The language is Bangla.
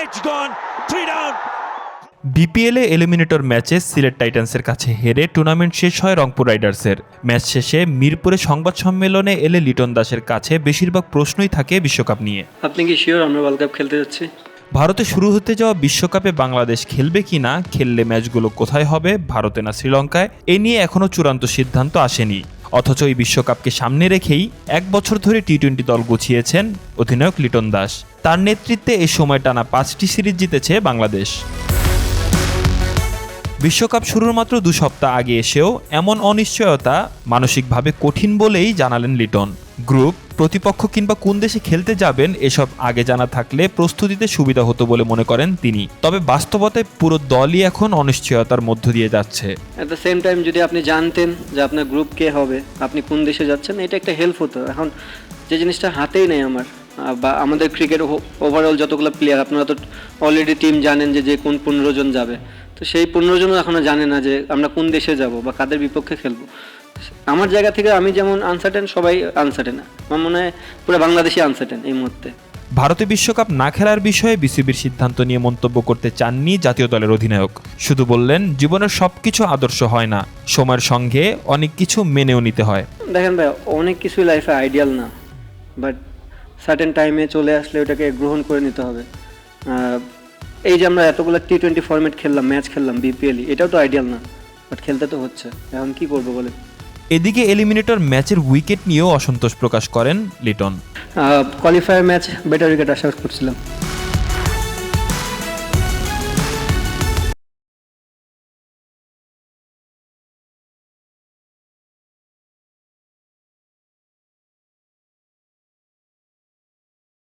It's gone. Three down. বিপিএলে এলিমিনেটর ম্যাচে সিলেট টাইটান্সের কাছে হেরে টুর্নামেন্ট শেষ হয় রংপুর রাইডার্সের ম্যাচ শেষে মিরপুরে সংবাদ সম্মেলনে এলে লিটন দাসের কাছে বেশিরভাগ প্রশ্নই থাকে বিশ্বকাপ নিয়ে। আপনি কি শিওর আমরা ওয়ার্ল্ড কাপ খেলতে যাচ্ছি? ভারতে শুরু হতে যাওয়া বিশ্বকাপে বাংলাদেশ খেলবে কি না খেললে ম্যাচগুলো কোথায় হবে ভারতে না শ্রীলঙ্কায় এ নিয়ে এখনও চূড়ান্ত সিদ্ধান্ত আসেনি। অথচ এই বিশ্বকাপকে সামনে রেখেই এক বছর ধরে টি টোয়েন্টি দল গুছিয়েছেন অধিনায়ক লিটন দাস। তার নেতৃত্বে এই সময় টানা পাঁচটি সিরিজ জিতেছে বাংলাদেশ। বিশ্বকাপ শুরুর মাত্র দু সপ্তাহ আগে এসেও এমন অনিশ্চয়তা মানসিকভাবে কঠিন বলেই জানালেন লিটন। গ্রুপ, প্রতিপক্ষ কিংবা কোন দেশে খেলতে যাবেন এসব আগে জানা থাকলে প্রস্তুতিতে সুবিধা হতো বলে মনে করেন তিনি। তবে বাস্তবতায় পুরো দলই এখন অনিশ্চয়তার মধ্য দিয়ে যাচ্ছে। দ্য সেম টাইম যদি আপনি জানতেন যে আপনার গ্রুপ কে হবে, আপনি কোন দেশে যাচ্ছেন, এটা একটা হেল্প হতো। এখন যে জিনিসটা হাতেই নেই আমার। বা আমাদের ক্রিকেট ওভারঅল যতগুলো প্লেয়ার আপনারা তো অলরেডি টিম জানেন যে যে কোন পনেরো জন যাবে। তো সেই পনেরো জনও এখনও জানে না যে আমরা কোন দেশে যাব বা কাদের বিপক্ষে খেলব। আমার জায়গা থেকে আমি যেমন আনসার্টেন সবাই আনসার্টেন আমার মনে হয় পুরো বাংলাদেশি আনসার্টেন এই মুহূর্তে। ভারতে বিশ্বকাপ না খেলার বিষয়ে বিসিবির সিদ্ধান্ত নিয়ে মন্তব্য করতে চাননি জাতীয় দলের অধিনায়ক। শুধু বললেন জীবনের সবকিছু আদর্শ হয় না সময়ের সঙ্গে অনেক কিছু মেনেও নিতে হয়। দেখেন ভাই অনেক কিছুই লাইফে আইডিয়াল না। বাট সার্টেন টাইমে চলে আসলে ওটাকে গ্রহণ করে নিতে হবে। এই যে আমরা এতগুলো টি টোয়েন্টি ফর্মেট খেললাম ম্যাচ খেললাম বিপিএল এটাও তো আইডিয়াল না বাট খেলতে তো হচ্ছে। এখন কি করব বলে এদিকে এলিমিনেটর ম্যাচের উইকেট নিয়েও অসন্তোষ প্রকাশ করেন Liton qualifier match better wicket আশা করছিলাম।